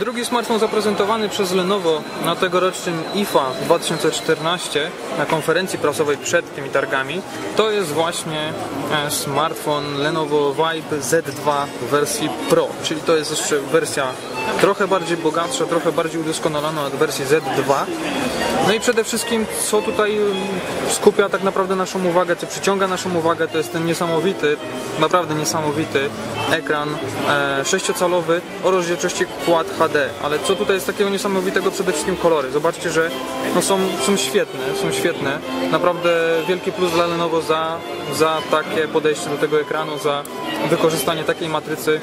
Drugi smartfon zaprezentowany przez Lenovo na tegorocznym IFA 2014 na konferencji prasowej przed tymi targami to jest właśnie e, smartfon Lenovo Vibe Z2 w wersji Pro, czyli to jest jeszcze wersja trochę bardziej bogatsza, trochę bardziej udoskonalona od wersji Z2. No i przede wszystkim co tutaj mm, skupia tak naprawdę naszą uwagę, co przyciąga naszą uwagę to jest ten niesamowity, naprawdę niesamowity ekran e, 6-calowy o rozdzielczości Quad HD, ale co tutaj jest takiego niesamowitego? Przede wszystkim kolory. Zobaczcie, że no są, są świetne, są świetne. Naprawdę wielki plus dla Lenovo za, za takie podejście do tego ekranu, za wykorzystanie takiej matrycy.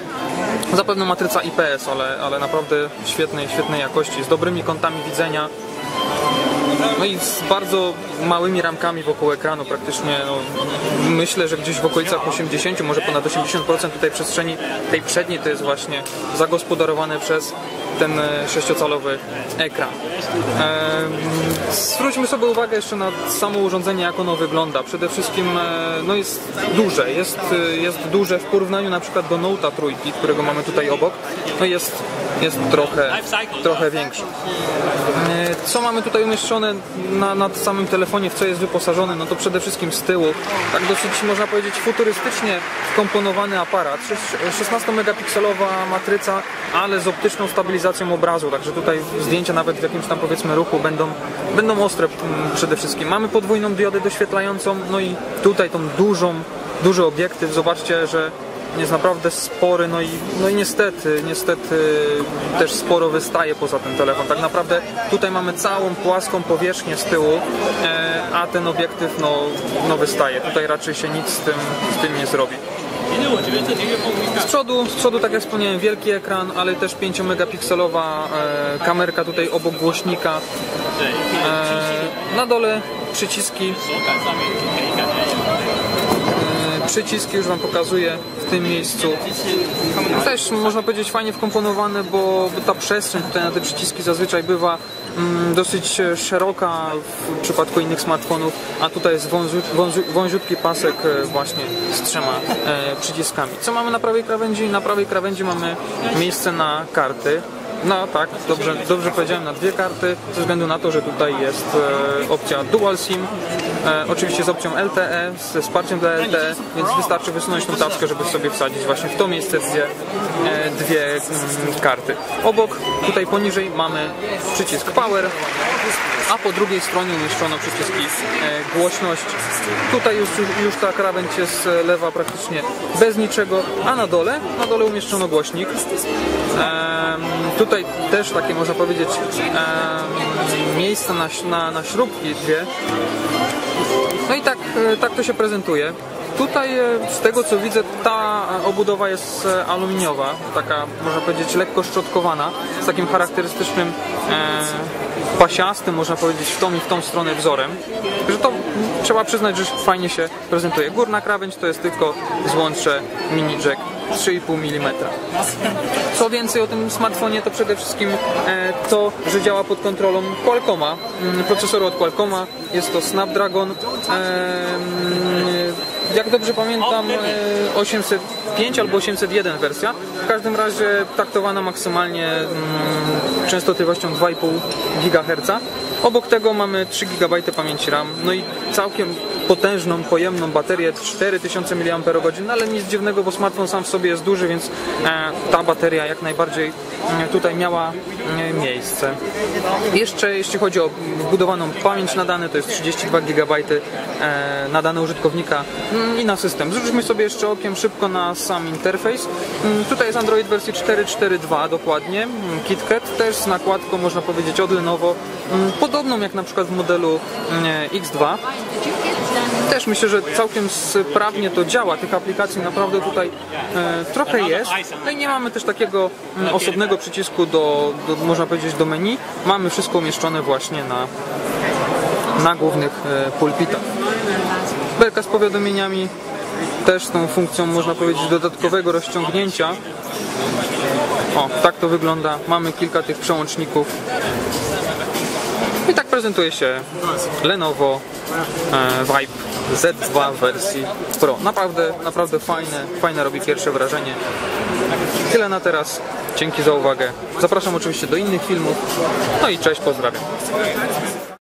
Zapewne matryca IPS, ale, ale naprawdę świetnej, świetnej jakości, z dobrymi kątami widzenia. No i z bardzo małymi ramkami wokół ekranu, praktycznie no, myślę, że gdzieś w okolicach 80, może ponad 80% tutaj przestrzeni tej przedniej to jest właśnie zagospodarowane przez ten e, sześciocalowy ekran. Ehm, Zwróćmy sobie uwagę jeszcze na samo urządzenie, jak ono wygląda. Przede wszystkim e, no jest duże, jest, e, jest duże w porównaniu na przykład do Note'a trójki, którego mamy tutaj obok. No jest, jest trochę, trochę większy. E, Co mamy tutaj umieszczone na, samym telefonie, w co jest wyposażony? No to przede wszystkim z tyłu, tak dosyć można powiedzieć futurystycznie wkomponowany aparat. 16-megapikselowa matryca, ale z optyczną stabilizacją obrazu, także tutaj zdjęcia nawet w jakimś tam powiedzmy ruchu będą, będą ostre mm, przede wszystkim. Mamy podwójną diodę doświetlającą, no i tutaj tą dużą, duży obiektyw. Zobaczcie, że jest naprawdę spory, no i, no i niestety, niestety też sporo wystaje poza ten telefon. Tak naprawdę tutaj mamy całą płaską powierzchnię z tyłu, e, a ten obiektyw no, no wystaje. Tutaj raczej się nic z tym, z tym nie zrobi. Z przodu, z przodu, tak jak wspomniałem, wielki ekran, ale też 5-megapikselowa e, kamerka tutaj obok głośnika. E, na dole przyciski. Przyciski już Wam pokazuję w tym miejscu. Też można powiedzieć fajnie wkomponowane, bo ta przestrzeń tutaj na te przyciski zazwyczaj bywa mm, dosyć e, szeroka w przypadku innych smartfonów, a tutaj jest wąziut, wąziut, wąziutki pasek e, właśnie z trzema e, przyciskami. Co mamy na prawej krawędzi? Na prawej krawędzi mamy miejsce na karty. No tak, dobrze, dobrze powiedziałem, na dwie karty, ze względu na to, że tutaj jest opcja Dual SIM, e, oczywiście z opcją LTE, ze wsparciem dla LTE, więc wystarczy wysunąć tą tackę, żeby sobie wsadzić właśnie w to miejsce dwie, e, dwie mm, karty. Obok, tutaj poniżej mamy przycisk Power, a po drugiej stronie umieszczono przyciski e, głośność. Tutaj już, już ta krawędź jest e, lewa praktycznie bez niczego, a na dole, na dole umieszczono głośnik. Em, tutaj też takie można powiedzieć em, miejsca na, na, na śrubki dwie. No i tak, e, tak to się prezentuje. Tutaj e, z tego co widzę ta obudowa jest e, aluminiowa, taka można powiedzieć lekko szczotkowana, z takim charakterystycznym e, pasiastym, można powiedzieć w tą i w tą stronę wzorem. Że to trzeba przyznać, że fajnie się prezentuje. Górna krawędź to jest tylko złącze mini jack 3,5 mm. Co więcej o tym smartfonie to przede wszystkim e, to, że działa pod kontrolą Qualcomma, mm, procesoru od Qualcomma. Jest to Snapdragon. E, jak dobrze pamiętam, e, 805 albo 801 wersja. W każdym razie taktowana maksymalnie mm, częstotliwością 2,5 GHz. Obok tego mamy 3 GB pamięci RAM, no i całkiem potężną, pojemną baterię 4000 mAh, no ale nic dziwnego, bo smartfon sam w sobie jest duży, więc e, ta bateria jak najbardziej e, tutaj miała e, miejsce. Jeszcze jeśli chodzi o wbudowaną pamięć na dane, to jest 32 GB e, na dane użytkownika mm, i na system. Zwróćmy sobie jeszcze okiem szybko na sam interfejs. Mm, Tutaj jest Android wersji 4.4.2 dokładnie, mm, KitKat też z nakładką można powiedzieć od Lenovo, mm, podobną jak na przykład w modelu mm, X2. Też myślę, że całkiem sprawnie to działa. Tych aplikacji naprawdę tutaj e, trochę jest. No i nie mamy też takiego mm, osobnego przycisku do, do, można powiedzieć, do menu. Mamy wszystko umieszczone właśnie na, na głównych e, pulpitach. Belka z powiadomieniami też tą funkcją, można powiedzieć, dodatkowego rozciągnięcia. O, tak to wygląda. Mamy kilka tych przełączników. I tak prezentuje się Lenovo e, Vibe Z2 w wersji Pro. Naprawdę, naprawdę fajne, fajne robi pierwsze wrażenie. Tyle na teraz. Dzięki za uwagę. Zapraszam oczywiście do innych filmów. No i cześć, pozdrawiam.